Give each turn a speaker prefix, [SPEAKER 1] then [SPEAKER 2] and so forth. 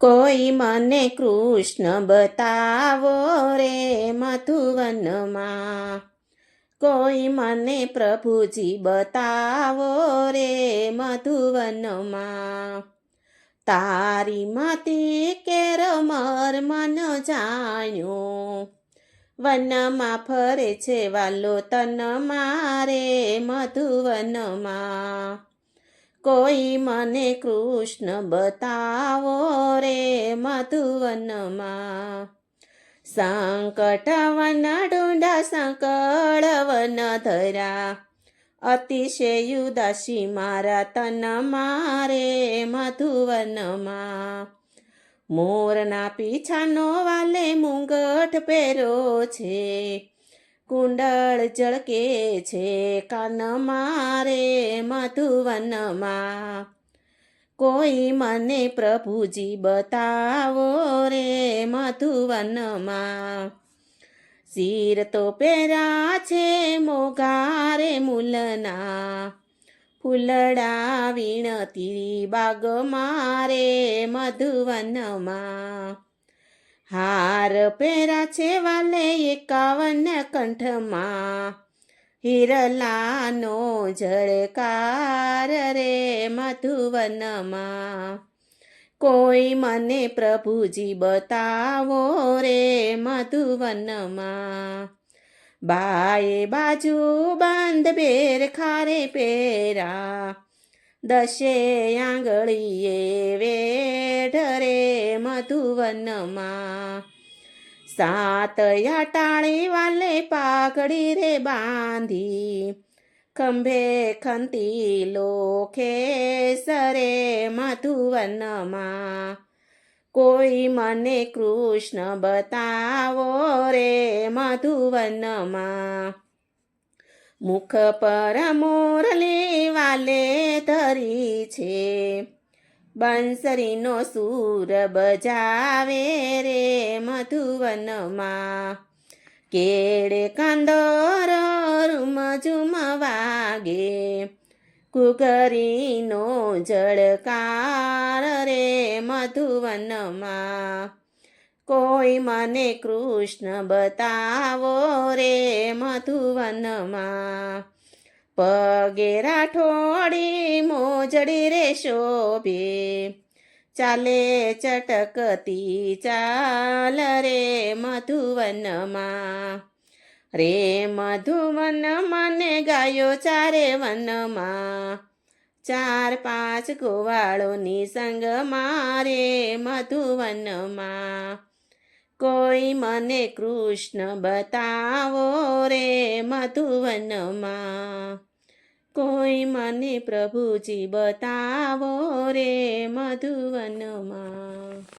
[SPEAKER 1] કોઈ મને કૃષ્ણ બતાવો રે મધુવનમાં? કોઈ મને પ્રભુજી બતાવો રે મધુવનમાં? તારી મતી કેર મન જાણ્યું. વનમાં ફરે છે વાલો તન મારે મધુવનમાં? કોઈ મને કૃષ્ણ બતાવો રે મધુવનમાં સંકટ વન ડુંડા સંકળ વન ધરા અતિશય ઉદાસી મારા તન મારે મધુવનમાં મોરના પીછાનો વાલે મુંગઠ પહેરો છે કુંડળ જળકે છે કાન મારે મધુવનમાં કોઈ મને પ્રભુજી બતાવો રે મધુવનમાં. શિર તો પહેરા છે મોઘારે મૂલના. ફૂલડા વીણતી બાગ મારે મધુવનમાં. હાર પહેરા છે વાલે એકાવન કંઠમાં. હિરલાનો જળકાર રે મધુવનમાં. કોઈ મને પ્રભુજી બતાવો રે મધુવનમાં. બાએ બાજુ બંધ બેર ખારે પેરા દશે આંગળીએ વેઢ રે મધુવનમાં. સાત ટાળી વાલે પાઘડી રે બાંધી. ખંભે ખંતી લોખે સરે મધુવનમાં. કોઈ મને કૃષ્ણ બતાવો રે મધુવનમાં. મુખ પર મોરલી વાલે ધરી છે. બંસરીનો સૂર બજાવે રે મધુવનમાં. કેળ કાંદોર રૂમ વાગે, કુકરીનો જળકાર રે મધુવનમાં. કોઈ મને કૃષ્ણ બતાવો રે મધુવનમાં. પગે રાઠોડી મોજડી રે શોભે. ચાલે ચટકતી ચાલ રે મધુવનમાં. રે મધુવન મને ગાયો ચારે વનમાં. ચાર પાંચ ગોવાળોની સંગ મારે મધુવનમાં. કોઈ મને કૃષ્ણ બતાવો રે મધુવનમાં. કોઈ મને પ્રભુજી બતાવો રે મધુવનમાં?